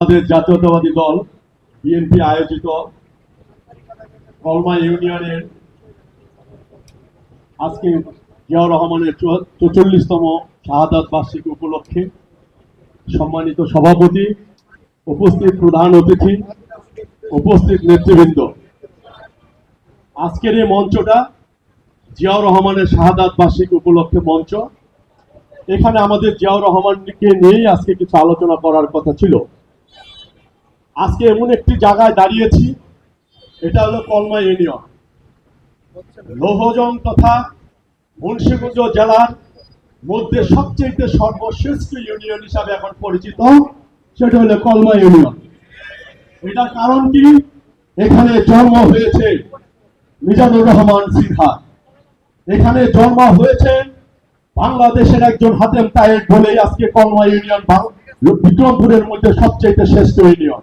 আমাদের জাতীয়তাবাদী দল, বিএনপি আয়োজিত কলমা ইউনিয়নের আজকে জিয়াউর রহমানের চৌচল্লিশতম শাহাদাত বার্ষিকী উপলক্ষে সম্মানিত সভাপতি, উপস্থিত প্রধান অতিথি, উপস্থিত নেতৃবৃন্দ। আজকের এই মঞ্চটা জিয়াউর রহমানের শাহাদাত বার্ষিকী উপলক্ষে মঞ্চ। এখানে আমাদের জিয়াউর রহমানকে নিয়েই আজকে কিছু আলোচনা করার কথা ছিল। আজকে এমন একটি জায়গায় দাঁড়িয়েছি, এটা হলো কলমা ইউনিয়ন। লৌহজং তথা মুন্সিগঞ্জ জেলার মধ্যে সবচেয়ে সর্বশ্রেষ্ঠ ইউনিয়ন হিসাবে এখন পরিচিত, সেটা হলো কলমা ইউনিয়ন। এটার কারণ কি? এখানে জন্ম হয়েছে মিজানুর রহমান সিনহা। এখানে জন্ম হয়েছে বাংলাদেশের একজন হাতেম তায়েক বলেই আজকে কলমা ইউনিয়ন বিক্রমপুরের মধ্যে সবচেয়ে শ্রেষ্ঠ ইউনিয়ন।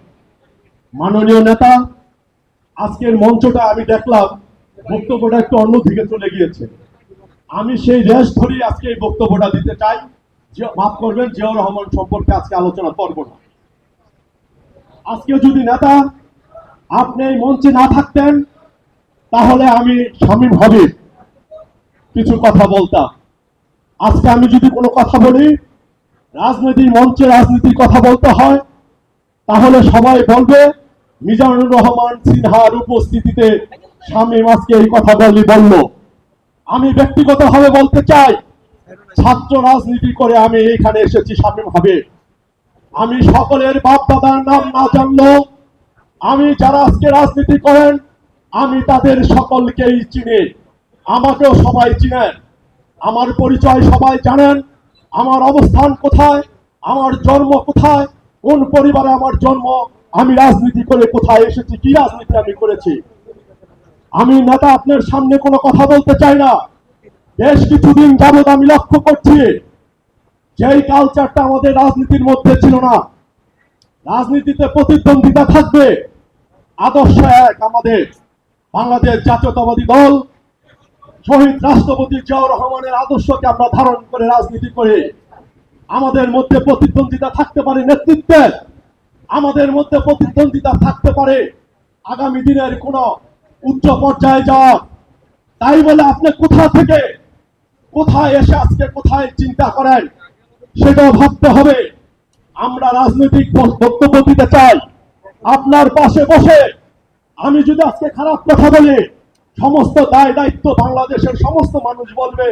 মাননীয় নেতা, আজকের মঞ্চটা আমি দেখলাম, বক্তব্যটা একটু অন্যদিকে চলে গিয়েছে। আমি সেই রেশ ধরেই আজকে এই বক্তব্যটা দিতে চাই। যে, মাফ করবেন, জিয়াউর রহমান সম্পর্কে আজকে আলোচনা করব না। আজকে যদি নেতা, আপনি এই মঞ্চে না থাকতেন, তাহলে আমি শামীম হাবিব কিছু কথা বলতাম। আজকে আমি যদি কোনো কথা বলি রাজনীতির মঞ্চে রাজনীতির কথা বলতে হয়, তাহলে সবাই বলবে মিজানুর রহমান সিনহার উপস্থিতিতে স্বামী আজকে এই কথা বলি, বলল, আমি ব্যক্তিগতভাবে বলতে চাই, ছাত্র রাজনীতি করে আমি এখানে এসেছি শামীম হবে আমি সকলের বাপ দাদার নাম না জানলেও, আমি যারা আজকে রাজনীতি করেন, আমি তাদের সকলকেই চিনি। আমাকেও সবাই চিনেন। আমার পরিচয় সবাই জানেন। আমার অবস্থান কোথায়? আমার জন্ম কোথায়? কোন পরিবারে আমার জন্ম? আমি রাজনীতি করে কোথায় এসেছি, কি রাজনীতি আমি করেছি? আমি নেতা, আপনার সামনে কোনো কথা বলতে চাই না। বেশ কিছুদিন যাবৎ আমি লক্ষ্য করছি, যেই কালচারটা আমাদের রাজনীতির মধ্যে ছিল না। রাজনীতিতে প্রতিদ্বন্দ্বিতা থাকবে। আদর্শ এক আমাদের বাংলাদেশ জাতীয়তাবাদী দল, শহীদ রাষ্ট্রপতি জিয়াউর রহমানের আদর্শকে আমরা ধারণ করে রাজনীতি করে আমাদের মধ্যে প্রতিদ্বন্দ্বিতা থাকতে পারে নেতৃত্বে আমাদের মধ্যে প্রতিদ্বন্দ্বিতা থাকতে পারে। আগামী দিনের কোন উচ্চ পর্যায়ে যাওয়া। তাই বলে আপনি কোথা থেকে, কোথায় এসে আজকে কোথায় চিন্তা করেন? সেটাও ভাবতে হবে। আমরা রাজনৈতিক বক্তব্য দিতে চাই। আপনার পাশে বসে আমি যদি আজকে খারাপ কথা বলি, সমস্ত দায় দায়িত্ব বাংলাদেশের সমস্ত মানুষ বলবে।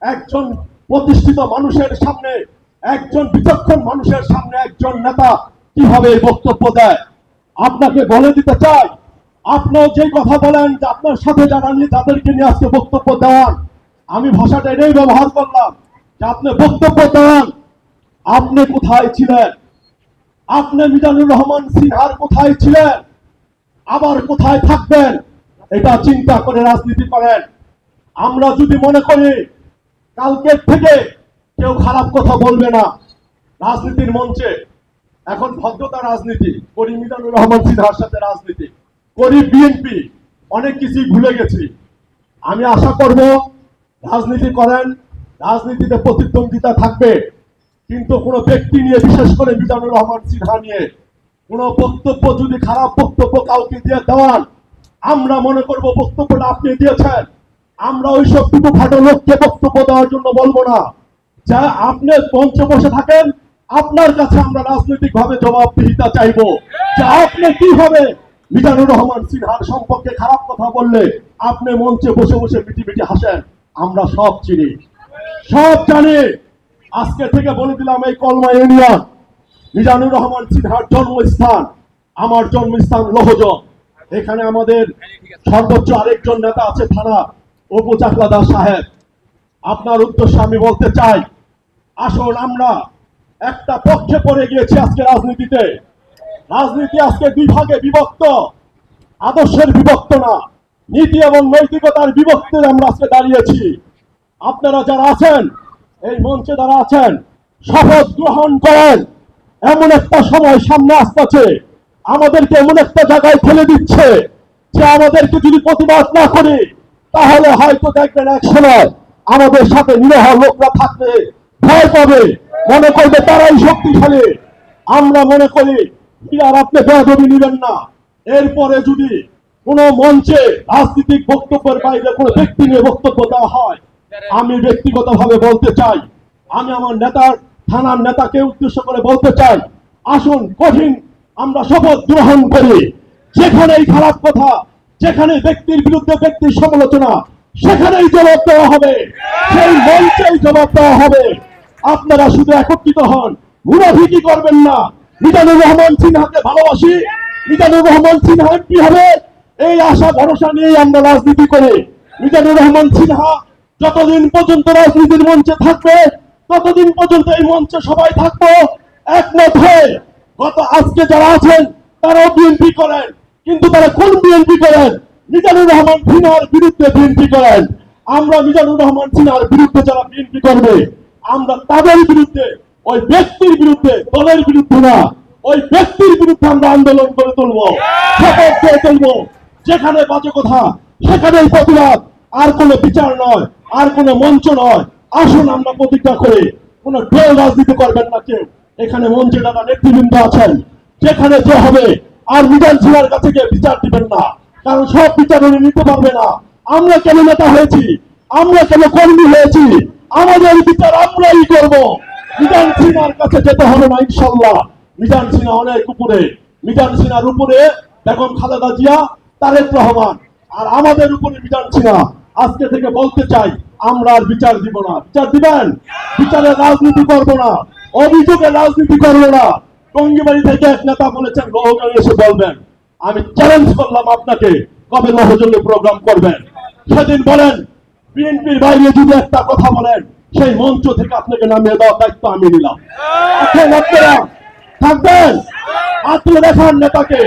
একজন প্রতিষ্ঠিত মানুষের সামনে, একজন বিচক্ষণ মানুষের সামনে একজন নেতা কীভাবে বক্তব্য দেয়? আপনাকে বলে দিতে চাই। আপনিও যে কথা বলেন আপনার সাথে যারা তাদেরকে নিয়ে আজকে বক্তব্য দেওয়ান আমি ভাষাটা এটাই ব্যবহার করলাম যে আপনি বক্তব্য দেওয়ান আপনি কোথায় ছিলেন? আপনি মিজানুর রহমান সিনহার কোথায় ছিলেন? আবার কোথায় থাকবেন? এটা চিন্তা করে রাজনীতি করেন। আমরা যদি মনে করি কালকের থেকে কেউ খারাপ কথা বলবে না রাজনীতির মঞ্চে এখন ভদ্রতা রাজনীতি করি মিজানুর রহমান সিনহার সাথে রাজনীতি করি বিএনপি, অনেক কিছুই ভুলে গেছি। আমি আশা করব রাজনীতি করেন, রাজনীতিতে প্রতিদ্বন্দ্বিতা থাকবে, কিন্তু কোনো ব্যক্তি নিয়ে, বিশেষ করে মিজানুর রহমান সিনহা নিয়ে, কোনো বক্তব্য যদি খারাপ বক্তব্য কাউকে দিয়ে দেওয়ান, আমরা মনে করব বক্তব্যটা আপনি দিয়েছেন। আমরা ওইসব দুটো খাটো লোককে বক্তব্য দেওয়ার জন্য বলব না। যা আপনি মঞ্চে বসে থাকেন আপনার কাছে আমরা রাজনৈতিক ভাবে জবাবদিহিতা চাইব। যে আপনি কি হবে মিজানুর রহমান সিনহার সম্পর্কে খারাপ কথা বললে, আপনি মঞ্চে বসে বসে মিটি মিটি হাসেন, আমরা সব চিনি। সব জানি। আজকে থেকে বলে দিলাম এই কলমা ইউনিয়ন, মিজানুর রহমান সিনহার জন্মস্থান, আমার জন্মস্থান লোহজন এখানে আমাদের সর্বোচ্চ আরেকজন নেতা আছে থানা অপু চাকলাদা সাহেব। আপনার উদ্দেশ্যে আমি বলতে চাই, আসুন আমরা একটা পক্ষে পড়ে গিয়েছি আজকে রাজনীতিতে। রাজনীতি আজকে দুই ভাগে বিভক্ত। আদর্শের বিভক্ত না, নীতি এবং নৈতিকতার বিভক্তে আমরা আজকে দাঁড়িয়েছি। আপনারা যারা আছেন, এই মঞ্চে যারা আছেন, শপথ গ্রহণ করেন। এমন একটা সময় সামনে আসতেছে। আমাদেরকে এমন একটা জায়গায় ফেলে দিচ্ছে যে আমাদেরকে যদি প্রতিবাদ না করি, তাহলে হয়তো দেখবেন এক সময় আমাদের সাথে নিরহ লোকরা থাকবে। ভয় পাবে। মনে করবে তারাই শক্তিশালী। আমরা মনে করি আর আপনি বেয়াদবি নেবেন না। এরপরে যদি কোন মঞ্চে রাজনৈতিক বক্তব্যের বাইরে কোনো ব্যক্তি নিয়ে বক্তব্য দেওয়া হয়, আমি ব্যক্তিগতভাবে বলতে চাই, আমি আমার নেতার, থানার নেতাকে উদ্দেশ্য করে বলতে চাই, আসুন কঠিন, আমরা শপথ গ্রহণ করি। যেখানেই খারাপ কথা যেখানে ব্যক্তির বিরুদ্ধে ব্যক্তির সমালোচনা, সেখানেই জবাব দেওয়া হবে। সেই মঞ্চেই জবাব দেওয়া হবে। আপনারা শুধু একত্রিত হন। মুনাফিকি করবেন না? মিজানুর রহমান সিনহাকে ভালোবাসি। মিজানুর রহমান সিনহা এমপি হবে? এই আশা, ভরসা নিয়েই আমরা রাজনীতি করে। মিজানুর রহমান সিনহা যতদিন পর্যন্ত রাজনীতির মঞ্চে থাকবে, ততদিন পর্যন্ত এই মঞ্চে সবাই থাকব, একমত হয়ে গত আজকে যারা আছেন, তারাও বিএনপি করেন। কিন্তু তারা কোন বিএনপি করেন? মিজানুর রহমান সিনহার বিরুদ্ধে বিএনপি করেন। আমরা মিজানুর রহমান সিনহার বিরুদ্ধে যারা বিএনপি করবে আমরা তাদের বিরুদ্ধে, ওই ব্যক্তির বিরুদ্ধে, দলের বিরুদ্ধে না, ওই ব্যক্তির বিরুদ্ধে আমরা আন্দোলন করে তুলবো তুলবো। যেখানে বাজে কথা, সেখানেই প্রতিবাদ। আর কোনো বিচার নয়, আর কোনো মঞ্চ নয়। আসুন আমরা প্রতিজ্ঞা করে, কোনো ঢোল রাজনীতি করবেন না কেউ। এখানে মঞ্চে যারা নেতৃবৃন্দ আছেন। যেখানে যে হবে, আর মিজান ছিলার কাছে গিয়ে বিচার দিবেন না। কারণ সব বিচার উনি নিতে পারবে না। আমরা কেন নেতা হয়েছি? আমরা কেন কর্মী হয়েছি? আমাদের বিচার আমরাই করব। মিজান সিনহার কাছে যেতে হবে না ইনশাল্লাহ মিজান সিনহা অনেক উপরে। মিজান সিনহার উপরে, বেগম খালেদা জিয়া, তারেক রহমান। আর আমাদের উপরে মিজান সিনহা। আজকে থেকে বলতে চাই, আমরা আর বিচার দিব না। বিচার দিবেন? বিচারের রাজনীতি করব না। অভিযোগের রাজনীতি করব না। টঙ্গিবাড়ি থেকে এক নেতা বলেছেন লোহগাঁও এসে বলবেন। আমি চ্যালেঞ্জ করলাম আপনাকে, কবে লোহজন্য প্রোগ্রাম করবেন? সেদিন বলেন বিএনপির বাইরে যদি একটা কথা বলেন, সেই মঞ্চ থেকে আপনাকে নামিয়ে দেওয়ার দায়িত্ব আমি নিলাম। এখন আপনারা থাকবেন আর দেখান নেতাকে।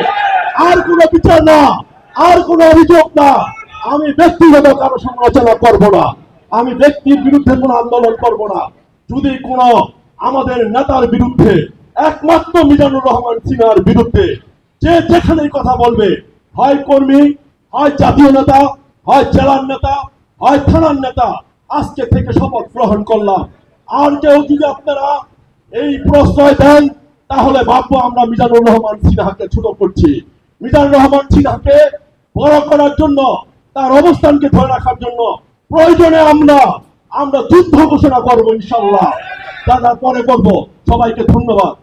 আর কোনো বিচার না, আর কোনো অভিযোগ না। আমি ব্যক্তিগত কারও সমালোচনা করব না। আমি ব্যক্তির বিরুদ্ধে কোনো আন্দোলন করব না। যদি কোনো আমাদের নেতার বিরুদ্ধে, একমাত্র মিজানুর রহমান সিনহার বিরুদ্ধে যে যেখানেই কথা বলবে, হয় কর্মী, হয় জাতীয় নেতা, হয় জেলার নেতা হয় থানার নেতা, আজকে থেকে শপথ গ্রহণ করলাম। আর কেউ যদি আপনারা এই প্রশ্রয় দেন, তাহলে ভাববো আমরা মিজানুর রহমান সিনহাকে ছোট করছি। মিজানুর রহমান সিনহাকে বড় করার জন্য, তার অবস্থানকে ধরে রাখার জন্য প্রয়োজনে আমরা আমরা যুদ্ধ ঘোষণা করব ইনশাল্লাহ দাদা, পরে করব সবাইকে ধন্যবাদ।